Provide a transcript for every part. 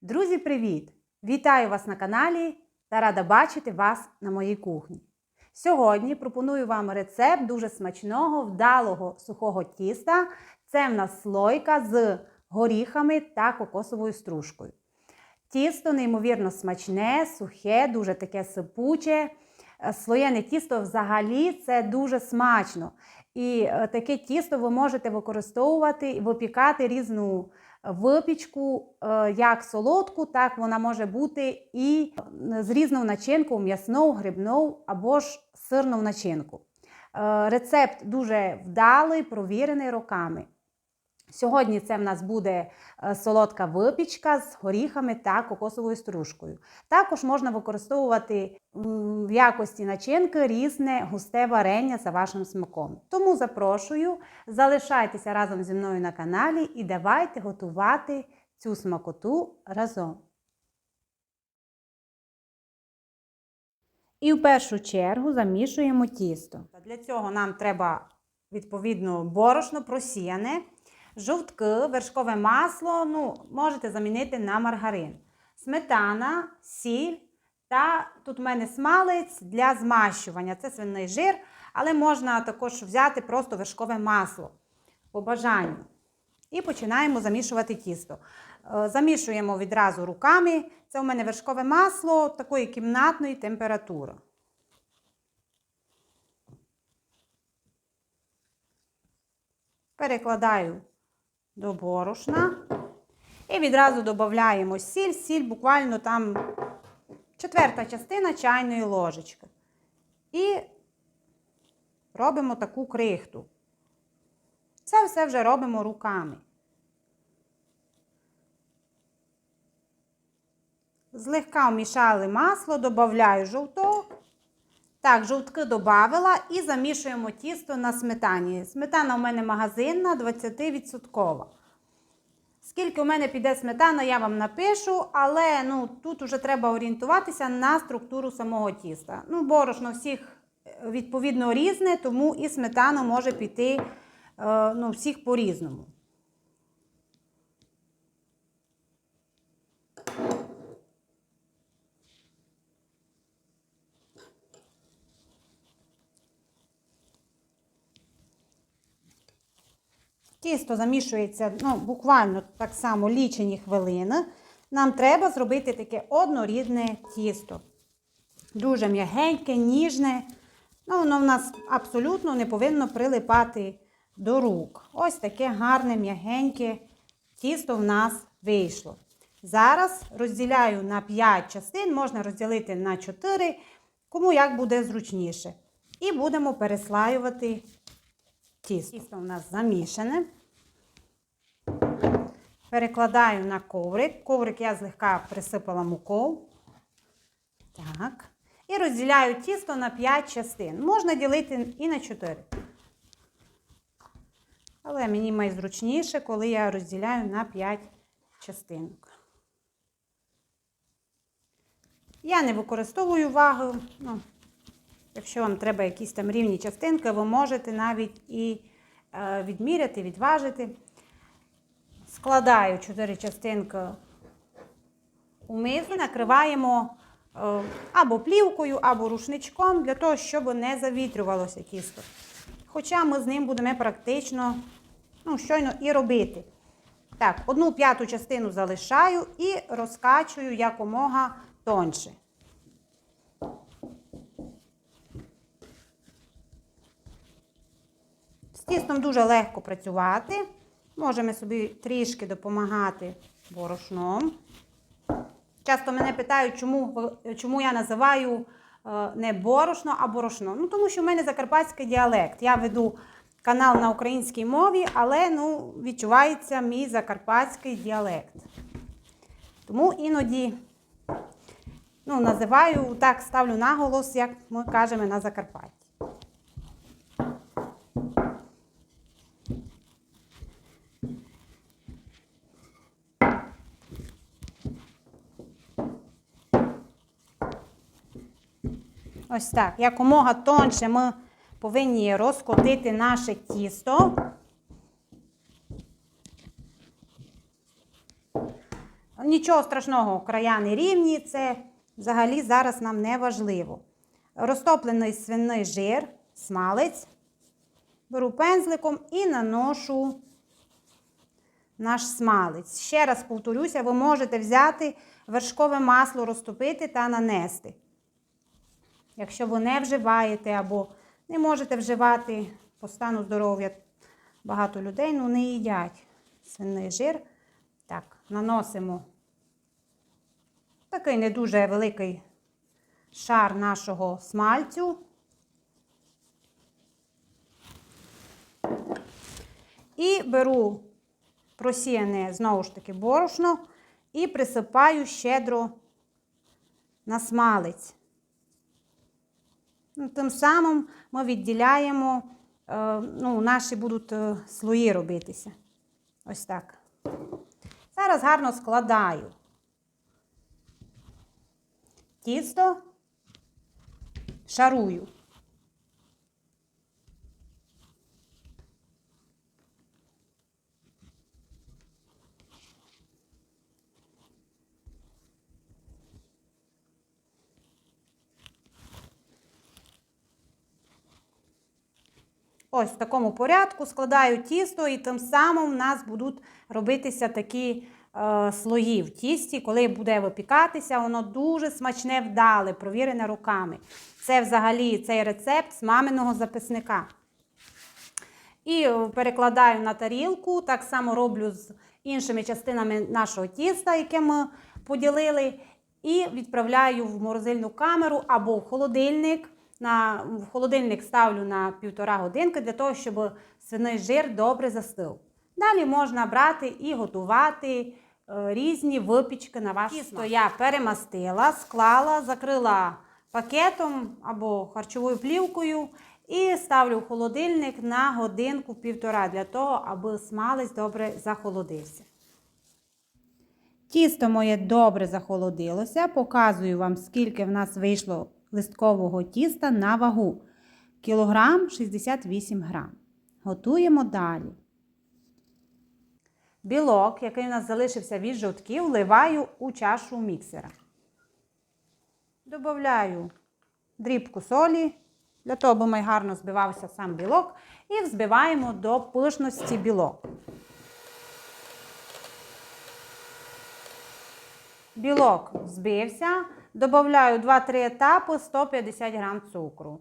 Друзі, привіт! Вітаю вас на каналі та рада бачити вас на моїй кухні. Сьогодні пропоную вам рецепт дуже смачного, вдалого сухого тіста. Це в нас слойка з горіхами та кокосовою стружкою. Тісто неймовірно смачне, сухе, дуже таке сипуче. Е, Слоєне тісто взагалі це дуже смачно. І е, таке тісто ви можете використовувати і випікати різну випічку, е, як солодку, так вона може бути і е, з різною начинкою, м'ясною, грибною або ж сирну начинку. Е, Рецепт дуже вдалий, провірений роками. Сьогодні це в нас буде е, солодка випічка з горіхами та кокосовою стружкою. Також можна використовувати в якості начинки різне густе варення за вашим смаком. Тому запрошую, залишайтеся разом зі мною на каналі і давайте готувати цю смакоту разом. І в першу чергу замішуємо тісто. Для цього нам треба відповідно борошно просіяне, жовтки, вершкове масло, ну, можете замінити на маргарин, сметана, сіль та тут в мене смалець для змащування. Це свиний жир, але можна також взяти просто вершкове масло по бажанню. І починаємо замішувати тісто. Е, Замішуємо відразу руками. Це у мене вершкове масло такої кімнатної температури. Перекладаю до борошна. І відразу додаємо сіль. Сіль буквально там четверта частина чайної ложечки. І робимо таку крихту. Це все вже робимо руками. Злегка вмішали масло, додаю жовток. Так, жовтки додавила і замішуємо тісто на сметані. Сметана у мене магазинна 20%. Скільки у мене піде сметана, я вам напишу, але ну, тут вже треба орієнтуватися на структуру самого тіста. Ну, борошно всіх е, відповідно різне, тому і сметана може піти е, ну, всіх по-різному. Тісто замішується ну, буквально так само лічені хвилини. Нам треба зробити таке однорідне тісто. Дуже м'ягеньке, ніжне. Ну, воно в нас абсолютно не повинно прилипати до рук. Ось таке гарне, м'ягеньке тісто в нас вийшло. Зараз розділяю на 5 частин, можна розділити на 4, кому як буде зручніше. І будемо переслаювати тісто. Тісто у нас замішане. Перекладаю на коврик. Коврик я злегка присипала мукою. Так. І розділяю тісто на 5 частин. Можна ділити і на 4. Але мені найзручніше, коли я розділяю на 5 частинок. Я не використовую вагу. Ну, Якщо вам треба якісь там рівні частинки, ви можете навіть і е, відміряти, відважити. Складаю 4 частинки у миску, накриваємо е, або плівкою, або рушничком, для того, щоб не завітрювалося тісто. Хоча ми з ним будемо практично ну, щойно і робити. Так, одну п'яту частину залишаю і розкачую якомога тонше. З тістом дуже легко працювати. Можемо собі трішки допомагати борошном. Часто мене питають, чому, чому я називаю е, не борошно, а борошно. Ну, тому що в мене закарпатський діалект. Я веду канал на українській мові, але ну, відчувається мій закарпатський діалект. Тому іноді ну, називаю, так ставлю наголос, як ми кажемо на Закарпатті. Ось так. Якомога тонше ми повинні розкотити наше тісто. Нічого страшного, края не рівні, це взагалі зараз нам не важливо. Розтоплений свиний жир, смалець. Беру пензликом і наношу наш смалець. Ще раз повторюся, ви можете взяти вершкове масло, розтопити та нанести. Якщо ви не вживаєте або не можете вживати по стану здоров'я, багато людей ну, не їдять свиний жир. Так, наносимо такий не дуже великий шар нашого смальцю. І беру просіяне знову ж таки борошно і присипаю щедро на смалець. Ну, Тим самим ми відділяємо, е, ну, наші будуть е, слої робитися. Ось так. Зараз гарно складаю тісто, шарую. Ось в такому порядку складаю тісто, і тим самим в нас будуть робитися такі е, слої в тісті, коли буде випікатися, воно дуже смачне вдале, провірене руками. Це взагалі цей рецепт з маминого записника. І е, перекладаю на тарілку, так само роблю з іншими частинами нашого тіста, яке ми поділили, і відправляю в морозильну камеру або в холодильник. На, в холодильник ставлю на півтора годинки для того, щоб свиний жир добре застив. Далі можна брати і готувати е, різні випічки на ваш Тісто я перемастила, склала, закрила пакетом або харчовою плівкою і ставлю в холодильник на годинку-півтора для того, аби смалець добре захолодився. Тісто моє добре захолодилося. Показую вам, скільки в нас вийшло листкового тіста на вагу. Кілограм 68 грам. Готуємо далі. Білок, який у нас залишився від жовтків, вливаю у чашу міксера. Добавляю дрібку солі, для того, аби май гарно збивався сам білок, і взбиваємо до пишності білок. Білок збився, додаю 2-3 етапи 150 грам цукру.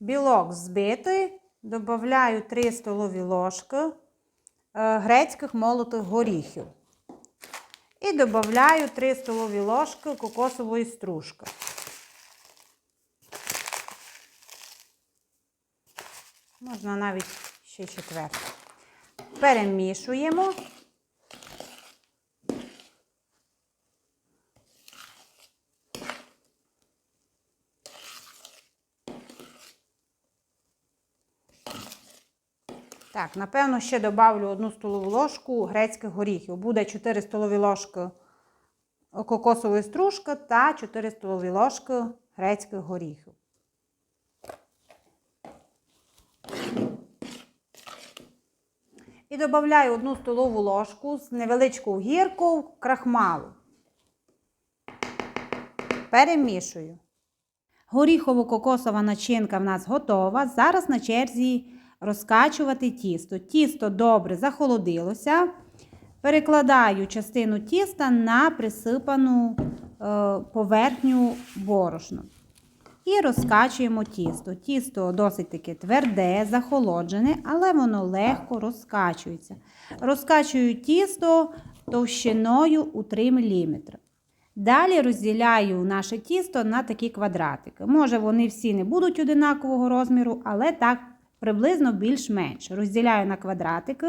Білок збитий, додаю 3 столові ложки грецьких молотих горіхів. І додаю 3 столові ложки кокосової стружки. Можна навіть ще четверту. Перемішуємо. Так, напевно, ще добавлю одну столову ложку грецьких горіхів. Буде 4 столові ложки кокосової стружки та 4 столові ложки грецьких горіхів. І додаю одну столову ложку з невеличку гірку крахмалу. Перемішую. Горіхово-кокосова начинка в нас готова. Зараз на черзі розкачувати тісто. Тісто добре захолодилося. Перекладаю частину тіста на присипану е, поверхню борошна. І розкачуємо тісто. Тісто досить таки тверде, захолоджене, але воно легко розкачується. Розкачую тісто товщиною у 3 мм. Далі розділяю наше тісто на такі квадратики. Може, вони всі не будуть одинакового розміру, але так приблизно більш-менш. Розділяю на квадратики.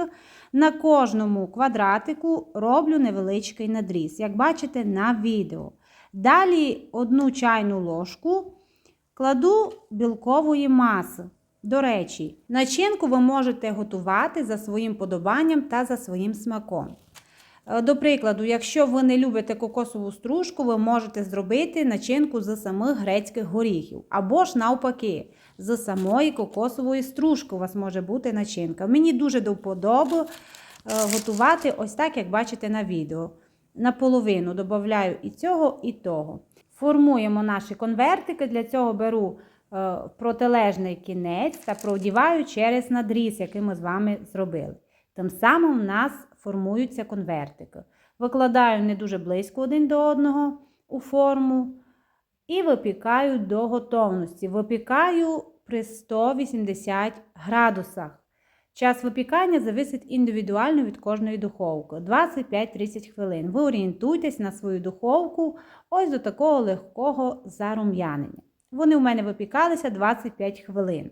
На кожному квадратику роблю невеличкий надріз, як бачите на відео. Далі одну чайну ложку кладу білкової маси. До речі, начинку ви можете готувати за своїм подобанням та за своїм смаком. Е, До прикладу, якщо ви не любите кокосову стружку, ви можете зробити начинку з самих грецьких горіхів. Або ж навпаки, з самої кокосової стружки у вас може бути начинка. Мені дуже до вподоби е, готувати ось так, як бачите на відео. Наполовину додаю і цього, і того. Формуємо наші конвертики. Для цього беру е, протилежний кінець та продіваю через надріз, який ми з вами зробили. Тим самим у нас формуються конвертики. Викладаю не дуже близько один до одного у форму і випікаю до готовності. Випікаю при 180 градусах. Час випікання зависить індивідуально від кожної духовки 25-30 хвилин. Ви орієнтуйтесь на свою духовку ось до такого легкого зарум'янення. Вони у мене випікалися 25 хвилин.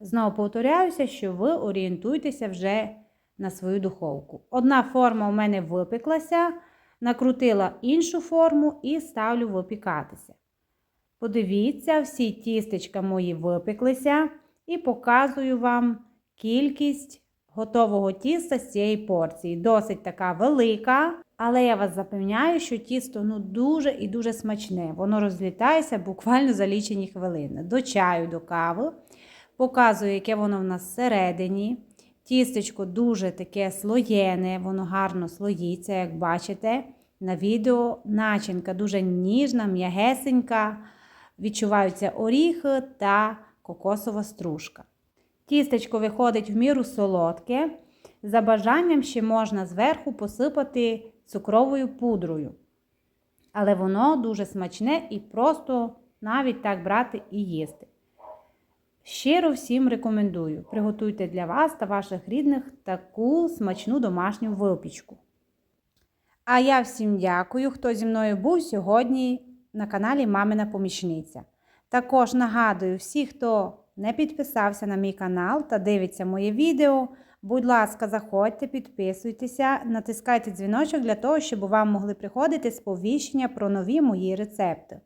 Знову повторяюся, що ви орієнтуйтеся вже на свою духовку. Одна форма у мене випеклася, накрутила іншу форму і ставлю випікатися. Подивіться, всі тістечка мої випеклися і показую вам кількість готового тіста з цієї порції. Досить така велика, але я вас запевняю, що тісто ну, дуже і дуже смачне. Воно розлітається буквально за лічені хвилини. До чаю, до кави. Показую, яке воно в нас всередині. Тістечко дуже таке слоєне, воно гарно слоїться, як бачите. На відео начинка дуже ніжна, м'ягесенька. Відчуваються оріхи та кокосова стружка. Тістечко виходить в міру солодке. За бажанням ще можна зверху посипати цукровою пудрою. Але воно дуже смачне і просто навіть так брати і їсти. Щиро всім рекомендую. Приготуйте для вас та ваших рідних таку смачну домашню випічку. А я всім дякую, хто зі мною був сьогодні на каналі Мамина Помічниця. Також нагадую всі, хто не підписався на мій канал та дивиться моє відео. Будь ласка, заходьте, підписуйтеся, натискайте дзвіночок для того, щоб вам могли приходити сповіщення про нові мої рецепти.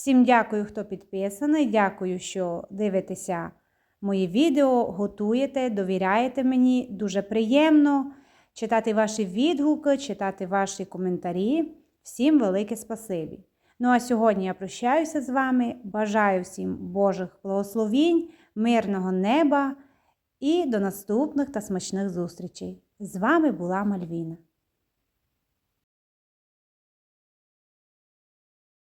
Всім дякую, хто підписаний. Дякую, що дивитеся мої відео, готуєте, довіряєте мені. Дуже приємно читати ваші відгуки, читати ваші коментарі. Всім велике спасибі! Ну а сьогодні я прощаюся з вами. Бажаю всім Божих благословінь, мирного неба і до наступних та смачних зустрічей. З вами була Мальвіна.